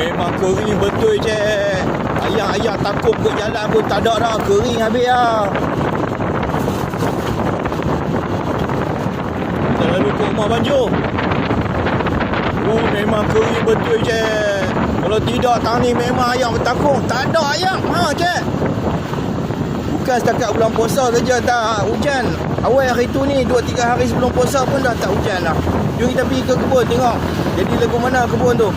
memang kering betul cik. Ayam-ayam takut ke jalan pun tak ada dah. Kering habis lah. Kita lalu ke rumah banjir. Oh, memang kering betul cik. Kalau tidak tahun ni memang ayam bertakung. Tak ada ayam. Ha cik. Bukan setakat bulan puasa saja tak hujan. Awal hari tu ni 2 3 hari sebelum puasa pun dah tak hujan dah. Jom kita pergi ke kebun tengok. Jadi lagu mana kebun tu?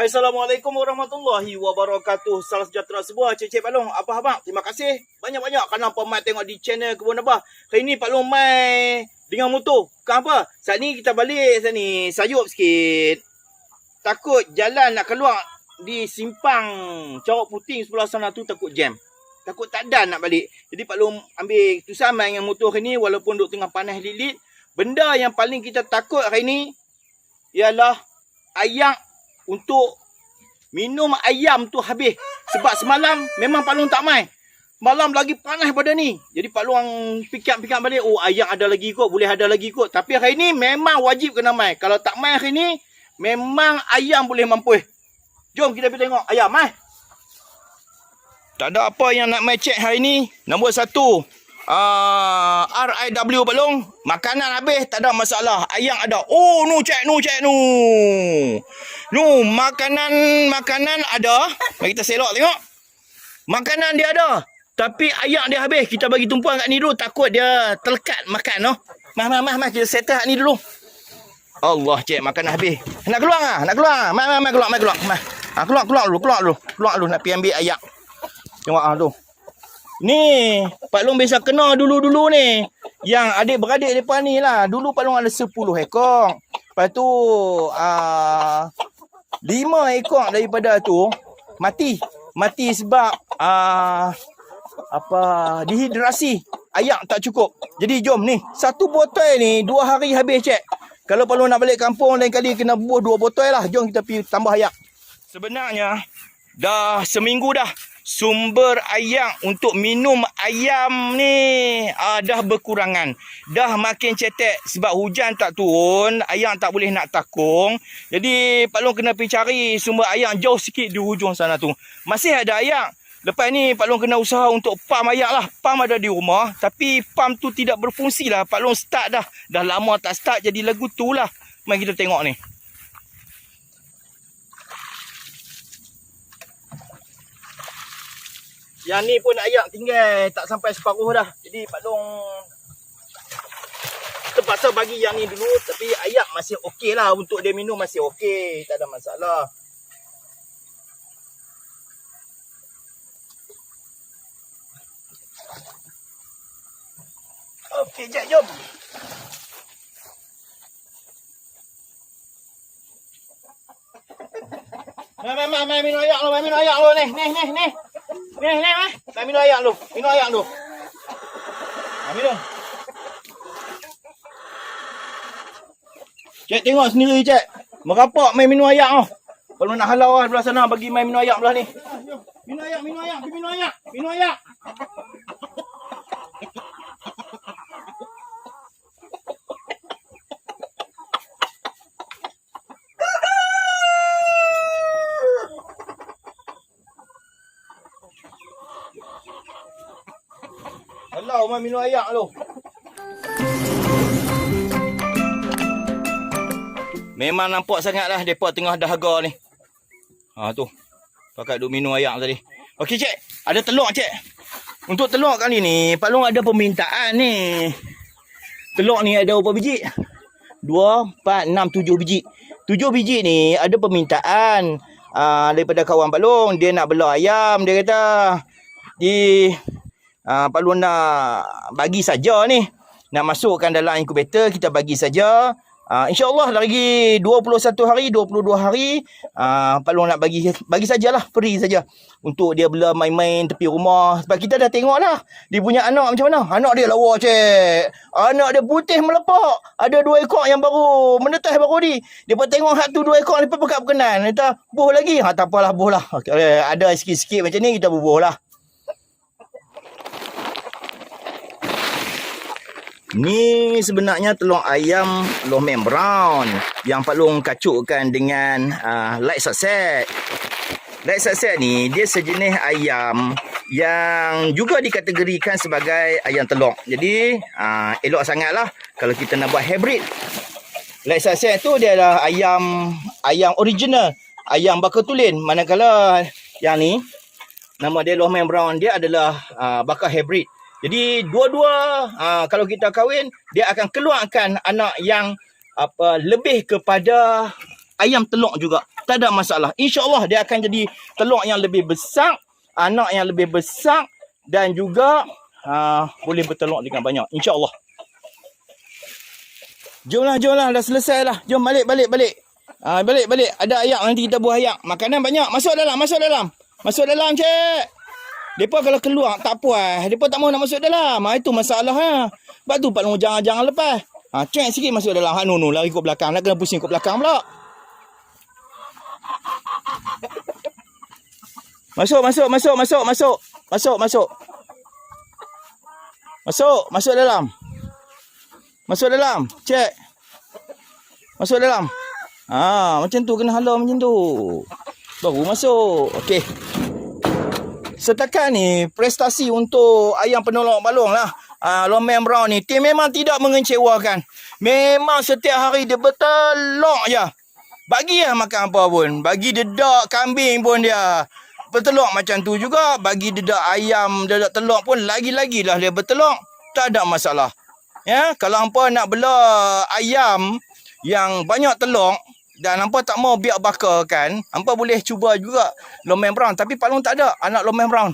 Assalamualaikum warahmatullahi wabarakatuh. Salam sejahtera semua. Cik-cik Pak Long. Apa abang? Terima kasih. Banyak-banyak kerana pemat tengok di channel Kebun Abah. Hari ni Pak Long mai dengan motor. Bukan apa. Saat ni kita balik saat ni. Sayup sikit. Takut jalan nak keluar di simpang Corok Puting sebelah sana tu takut jam. Takut tak dan nak balik. Jadi Pak Long ambil tusan main dengan motor hari ni walaupun duk tengah panas lilit. Benda yang paling kita takut hari ni ialah ayam untuk minum ayam tu habis. Sebab semalam memang Pak Long tak main. Malam lagi panas pada ni. Jadi Pak Long fikir-fikir balik, oh ayam ada lagi kot, boleh ada lagi kot. Tapi hari ni memang wajib kena main. Kalau tak main hari ni, memang ayam boleh mampu. Jom kita pergi tengok ayam mai. Tak ada apa yang nak main cek hari ni. Nombor satu, uh, RIW Pak Long. Makanan habis, tak ada masalah. Ayam ada. Oh, nu cek, nu cek, nu. Nu, makanan makanan ada. Mari kita selok tengok. Makanan dia ada. Tapi ayam dia habis. Kita bagi tumpuan kat ni dulu. Takut dia terlekat makan. No? Mas, mas, mas, mas. Kita settle kat ni dulu. Allah, cek makanan habis. Nak keluar ah? Nak keluar? Mas, mas, mas, keluar, mas, keluar. Mas. Ah, keluar, keluar dulu, keluar dulu. Keluar dulu nak pergi ambil ayam. Tengok ah tu. Ni, Pak Long biasa kena dulu-dulu ni. Yang adik-beradik depan ni lah. Dulu Pak Long ada 10 ekor. Lepas tu, uh, 5 ekor daripada tu, mati. Mati sebab, uh, apa, dehidrasi. Ayak tak cukup. Jadi jom ni, satu botol ni, dua hari habis cek. Kalau Pak Long nak balik kampung, lain kali kena bubuh dua botol lah. Jom kita pergi tambah ayak. Sebenarnya, dah seminggu dah sumber ayam untuk minum ayam ni uh, dah berkurangan. Dah makin cetek sebab hujan tak turun, ayam tak boleh nak takung. Jadi Pak Long kena pergi cari sumber ayam jauh sikit di hujung sana tu. Masih ada ayam. Lepas ni Pak Long kena usaha untuk pam ayam lah. Pam ada di rumah tapi pam tu tidak berfungsi lah. Pak Long start dah. Dah lama tak start jadi lagu tu lah. Mari kita tengok ni. Yang ni pun ayak tinggal tak sampai separuh dah. Jadi Pak Long terpaksa bagi yang ni dulu. Tapi ayak masih okey lah. Untuk dia minum masih okey. Tak ada masalah. Okey, jap, jom. Mai, mai, mai, minum ayak lu, mai minum ayak lu ni. Ni, ni, ni. Ni, ni, mai. Mai minum ayak lu. Minum ayak lu. Ha, minum. Cik tengok sendiri, cik. Merapak mai minum ayak tu. Kalau nak halau lah belah sana, bagi mai minum ayak belah ni. Minum ayak, minum pergi minum ayak. Minum ayak. Mai minum ayak tu. Memang nampak sangatlah depa tengah dahaga ni. Ha tu. Pakai duk minum ayak tadi. Okey cik, ada telur cik. Untuk telur kali ni, Pak Long ada permintaan ni. Telur ni ada berapa biji? 2, 4, 6, 7 biji. 7 biji ni ada permintaan uh, daripada kawan Pak Long. Dia nak bela ayam, dia kata. di uh, Pak Long nak bagi saja ni. Nak masukkan dalam inkubator kita bagi saja. Uh, InsyaAllah lagi 21 hari, 22 hari uh, Pak Long nak bagi bagi sajalah free saja. Untuk dia bela main-main tepi rumah. Sebab kita dah tengok lah dia punya anak macam mana. Anak dia lawa cik. Anak dia putih melepak. Ada dua ekor yang baru menetas baru ni. Dia pun tengok satu dua ekor ni pun pekat berkenan. Kita buh lagi. Ha, tak apalah buh lah okay, ada sikit-sikit macam ni kita bubuh lah Ni sebenarnya telur ayam Lomen Brown yang Pak Long kacukkan dengan uh, light sunset. Light sunset ni dia sejenis ayam yang juga dikategorikan sebagai ayam telur. Jadi uh, elok sangatlah kalau kita nak buat hybrid. Light sunset tu dia adalah ayam ayam original, ayam bakar tulin. Manakala yang ni nama dia Lomen Brown dia adalah uh, bakar hybrid. Jadi dua-dua uh, kalau kita kahwin dia akan keluarkan anak yang apa lebih kepada ayam telur juga. Tak ada masalah. Insya-Allah dia akan jadi telur yang lebih besar, anak yang lebih besar dan juga uh, boleh bertelur dengan banyak. Insya-Allah. Jomlah, jomlah. Dah selesai lah. Jom balik, balik, balik. Uh, balik, balik. Ada ayak nanti kita buah ayak. Makanan banyak. Masuk dalam, masuk dalam. Masuk dalam, cik. Depa kalau keluar tak puas. Depa tak mau nak masuk dalam. Ha, itu masalah ha. Sebab tu Pak Long jangan-jangan lepas. Ha, cek sikit masuk dalam. Ha, no, no, lari kot belakang. Nak kena pusing kot belakang pula. Masuk, masuk, masuk, masuk, masuk. Masuk, masuk. Masuk, masuk dalam. Masuk dalam. Cek. Masuk dalam. Ha, macam tu kena halau macam tu. Baru masuk. Okey setakat ni prestasi untuk ayam penolong balong lah. Uh, Lomen Brown ni tim memang tidak mengecewakan. Memang setiap hari dia bertelok je. Bagi lah makan apa pun. Bagi dedak kambing pun dia bertelok macam tu juga. Bagi dedak ayam, dedak telok pun lagi-lagi lah dia bertelok. Tak ada masalah. Ya, kalau hampa nak bela ayam yang banyak telok, dan hampa tak mau biar bakar kan, hampa boleh cuba juga Lomen Brown. Tapi Pak Long tak ada anak Lomen Brown.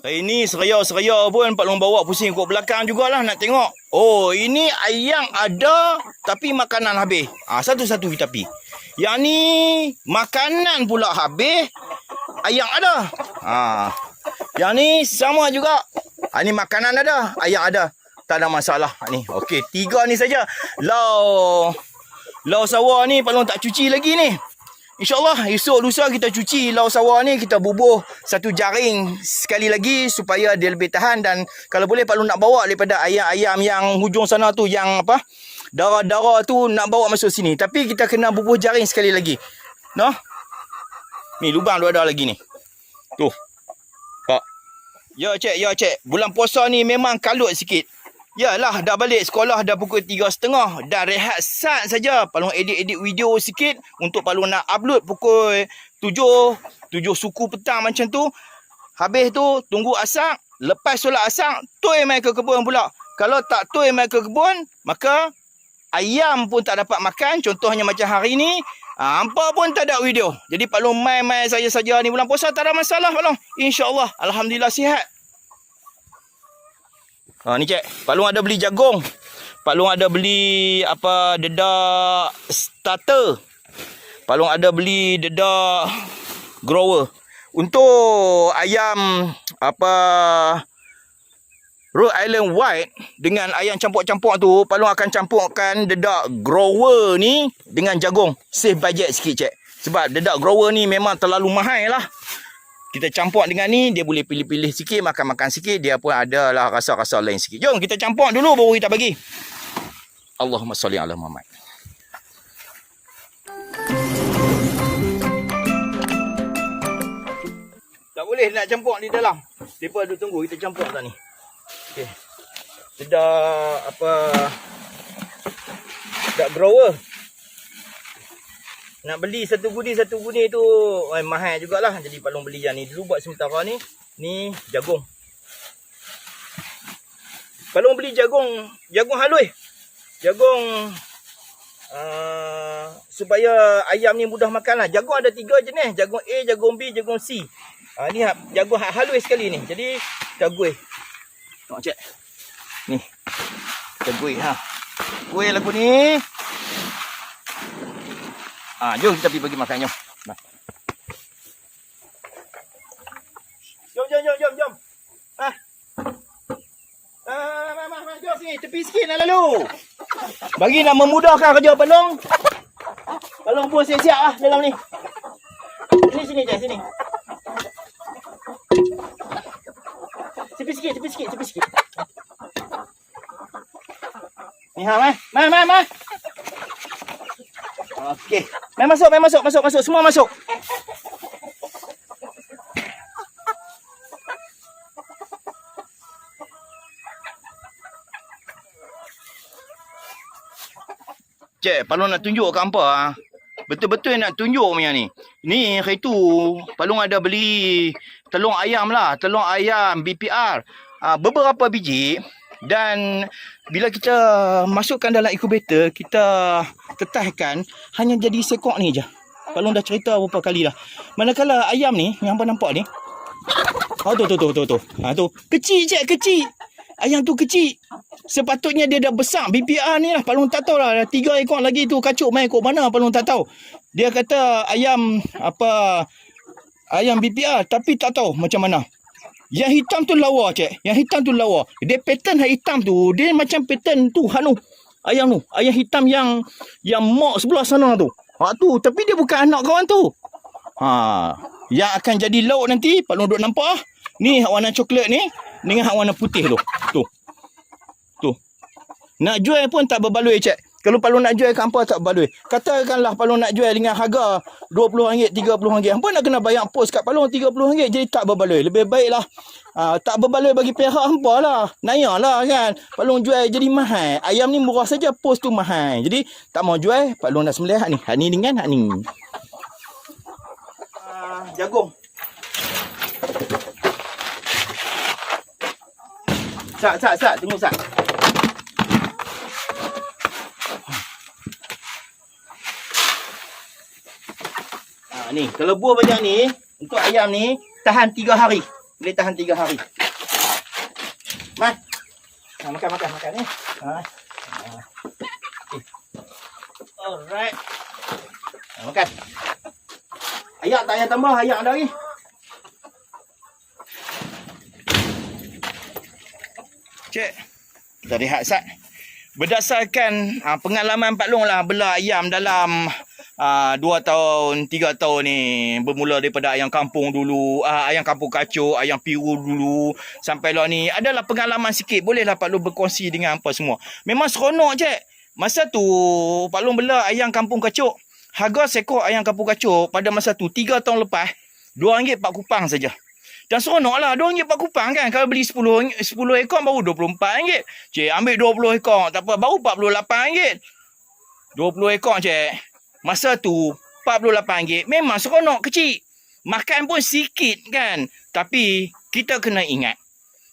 Ini seraya-seraya pun Pak Long bawa pusing kot belakang jugalah nak tengok. Oh, ini ayam ada tapi makanan habis. Ah ha, satu-satu kita pi. Yang ni makanan pula habis, ayam ada. Ha. Yang ni sama juga. Ha, ni makanan ada, ayam ada. Tak ada masalah. Ha, ni. Okey, tiga ni saja. Lau Lau sawah ni Pak Long tak cuci lagi ni. InsyaAllah esok lusa kita cuci lau sawah ni. Kita bubuh satu jaring sekali lagi supaya dia lebih tahan. Dan kalau boleh Pak Long nak bawa daripada ayam-ayam yang hujung sana tu. Yang apa? Darah-darah tu nak bawa masuk sini. Tapi kita kena bubuh jaring sekali lagi. No? Ni lubang tu ada lagi ni. Tu. Pak. Ya cik, ya cik. Bulan puasa ni memang kalut sikit. Yalah, dah balik sekolah dah pukul 3.30. Dah rehat sat saja. Palung edit-edit video sikit untuk Palung nak upload pukul 7. 7 suku petang macam tu. Habis tu, tunggu asak. Lepas solat asak, tuai mai ke kebun pula. Kalau tak tuai mai ke kebun, maka ayam pun tak dapat makan. Contohnya macam hari ni, hampa pun tak ada video. Jadi Palung mai-mai saja-saja ni bulan puasa tak ada masalah Palung. InsyaAllah. Alhamdulillah sihat. Ha ni cek, Pak Long ada beli jagung. Pak Long ada beli apa dedak starter. Pak Long ada beli dedak grower. Untuk ayam apa Rhode Island White dengan ayam campur-campur tu, Pak Long akan campurkan dedak grower ni dengan jagung. Save budget sikit cek. Sebab dedak grower ni memang terlalu mahal lah kita campur dengan ni dia boleh pilih-pilih sikit makan-makan sikit dia pun ada lah rasa-rasa lain sikit. Jom kita campur dulu baru kita bagi. Allahumma salli ala Muhammad. Tak boleh nak campur di dalam. Depa duduk tunggu kita campur dah ni okey. Sudah apa? Dah grower nak beli satu guni satu guni tu eh, mahal jugalah jadi palung beli yang ni dulu buat sementara ni ni jagung palung beli jagung jagung halus jagung uh, supaya ayam ni mudah makan lah jagung ada tiga jenis jagung A jagung B jagung C Ha, ni ha, jagung ha, halus sekali ni. Jadi gue. Tengok cek. Ni. Gue ha. Gue lagu ni. Ah, jom kita pergi bagi makan jom. Nah. Jom jom jom jom jom. Ah. Ah, mama, mama, jom sini. Tepi sikit nak lalu. Bagi nak memudahkan kerja pelong. Pelong pun siap-siap lah dalam ni. Sini sini je, sini. Tepi sikit, tepi sikit, tepi sikit. Ni ha, mai. Mai, mai, mai. Okey. Mai masuk, mai masuk, masuk, masuk. Semua masuk. Cik, Palung nak tunjuk kat hampa ah. Betul-betul nak tunjuk punya ni. Ni hari tu Palung ada beli telur ayam lah, telur ayam BPR. Ah, beberapa biji dan bila kita masukkan dalam incubator, kita tetahkan hanya jadi sekok ni je. Palung dah cerita beberapa kali dah. Manakala ayam ni, yang apa nampak ni. Oh tu tu tu tu tu. Ha tu. Kecil je, kecil. Ayam tu kecil. Sepatutnya dia dah besar. BPR ni lah. Palung tak tahu lah. Tiga ekor lagi tu kacuk main ekor mana. Palung tak tahu. Dia kata ayam apa. Ayam BPR. Tapi tak tahu macam mana. Yang hitam tu lawa cik. Yang hitam tu lawa. Dia pattern yang hitam tu. Dia macam pattern tu. Hanu. Ayam tu. Ayam hitam yang. Yang mak sebelah sana tu. Ha tu. Tapi dia bukan anak kawan tu. Ha. Yang akan jadi lauk nanti. Palung duduk nampak ah. Ni warna coklat ni. Dengan hak warna putih tu. Tu. Tu. Nak jual pun tak berbaloi cik. Kalau Palung nak jual hampa tak berbaloi. Katakanlah Palung nak jual dengan harga RM20, RM30. Hampa nak kena bayar pos kat Palung RM30. Jadi tak berbaloi. Lebih baiklah. Uh, tak berbaloi bagi pihak hampa lah. Naya lah kan. Palung jual jadi mahal. Ayam ni murah saja. Pos tu mahal. Jadi tak mau jual. Palung dah sembelih hak ni. Hak ni dengan hak ni. Uh, jagung. Sat, sat, sat. Tunggu sat. Ha, ni, kalau buah banyak ni, untuk ayam ni, tahan 3 hari. Boleh tahan 3 hari. Mas. Ha, makan, makan, makan ni. Ha. ha. Okay. Alright. Ha, makan. Ayak tak payah tambah, ayak ada lagi. Cik, kita lihat Sat. Berdasarkan uh, pengalaman Pak Long lah bela ayam dalam uh, 2 tahun, 3 tahun ni. Bermula daripada ayam kampung dulu, uh, ayam kampung kacuk, ayam piru dulu. Sampai lah ni adalah pengalaman sikit. Bolehlah Pak Long berkongsi dengan apa semua. Memang seronok cik. Masa tu Pak Long bela ayam kampung kacuk. Harga sekor ayam kampung kacuk pada masa tu 3 tahun lepas RM2 4 kupang saja. Dan seronok lah. RM2 4 kupang kan. Kalau beli 10, 10 ekor baru RM24. Cik ambil 20 ekor. Tak apa. Baru RM48. 20 ekor cik. Masa tu RM48. Memang seronok kecil. Makan pun sikit kan. Tapi kita kena ingat.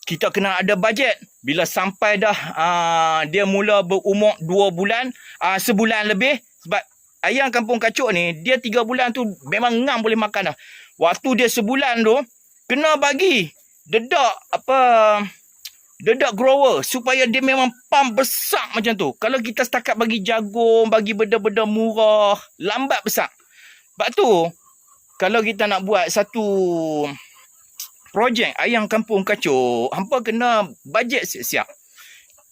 Kita kena ada bajet. Bila sampai dah uh, dia mula berumur 2 bulan. Uh, sebulan lebih. Sebab ayam kampung kacuk ni. Dia 3 bulan tu memang ngam boleh makan dah. Waktu dia sebulan tu kena bagi dedak apa dedak grower supaya dia memang pump besar macam tu. Kalau kita setakat bagi jagung, bagi benda-benda murah, lambat besar. Sebab tu kalau kita nak buat satu projek ayam kampung kacuk, hampa kena bajet siap-siap.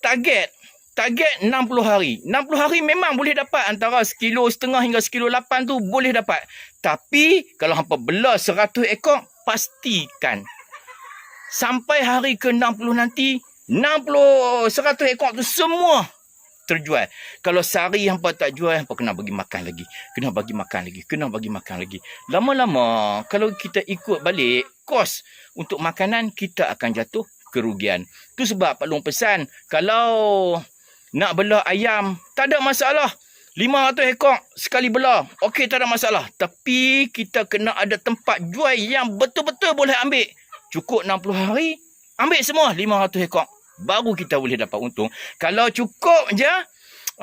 Target target 60 hari. 60 hari memang boleh dapat antara sekilo setengah hingga sekilo lapan tu boleh dapat. Tapi kalau hampa bela 100 ekor pastikan sampai hari ke-60 nanti 60 100 ekor tu semua terjual. Kalau sehari hampa tak jual, hampa kena bagi makan lagi. Kena bagi makan lagi. Kena bagi makan lagi. Lama-lama, kalau kita ikut balik, kos untuk makanan, kita akan jatuh kerugian. Tu sebab Pak Long pesan, kalau nak belah ayam, tak ada masalah. 500 ekor sekali belah. Okey, tak ada masalah. Tapi kita kena ada tempat jual yang betul-betul boleh ambil. Cukup 60 hari, ambil semua 500 ekor. Baru kita boleh dapat untung. Kalau cukup je,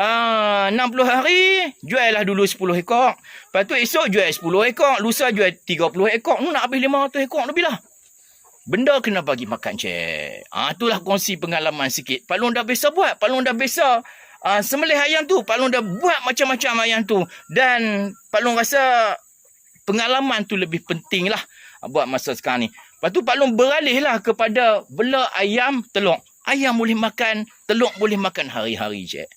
ah, 60 hari, jual lah dulu 10 ekor. Lepas tu esok jual 10 ekor, lusa jual 30 ekor. Nu nak habis 500 ekor lebih lah. Benda kena bagi makan cik. Ah, itulah kongsi pengalaman sikit. Palung dah biasa buat. Palung dah biasa ah, sembelih ayam tu. Palung dah buat macam-macam ayam tu. Dan Palung rasa pengalaman tu lebih penting lah ah, buat masa sekarang ni. Lepas tu Palung beralih lah kepada bela ayam telur. Ayam boleh makan, telur boleh makan hari-hari cik.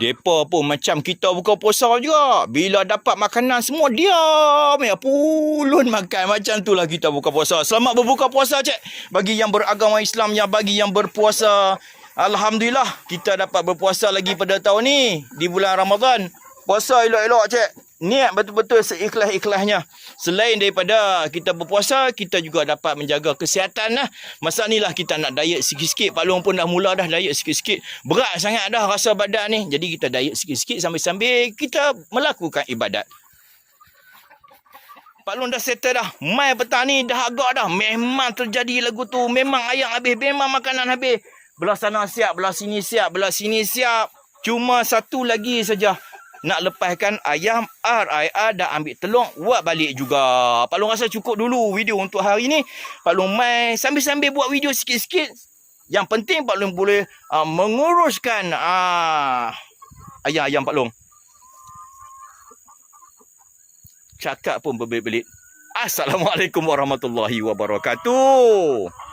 Depa pun macam kita buka puasa juga. Bila dapat makanan semua diam. Ya pulun makan. Macam itulah kita buka puasa. Selamat berbuka puasa cik. Bagi yang beragama Islam, yang bagi yang berpuasa. Alhamdulillah kita dapat berpuasa lagi pada tahun ni. Di bulan Ramadan. Puasa elok-elok cik. Niat betul-betul seikhlas-ikhlasnya. Selain daripada kita berpuasa, kita juga dapat menjaga kesihatan lah. Masa ni lah kita nak diet sikit-sikit. Pak Long pun dah mula dah diet sikit-sikit. Berat sangat dah rasa badan ni. Jadi kita diet sikit-sikit sambil-sambil kita melakukan ibadat. Pak Long dah settle dah. Mai petang ni dah agak dah. Memang terjadi lagu tu. Memang ayam habis. Memang makanan habis. Belah sana siap. Belah sini siap. Belah sini siap. Cuma satu lagi saja. Nak lepaskan ayam RIR dah ambil telur. Buat balik juga. Pak Long rasa cukup dulu video untuk hari ni. Pak Long mai sambil-sambil buat video sikit-sikit. Yang penting Pak Long boleh uh, menguruskan uh, ayam-ayam Pak Long. Cakap pun berbelit-belit. Assalamualaikum warahmatullahi wabarakatuh.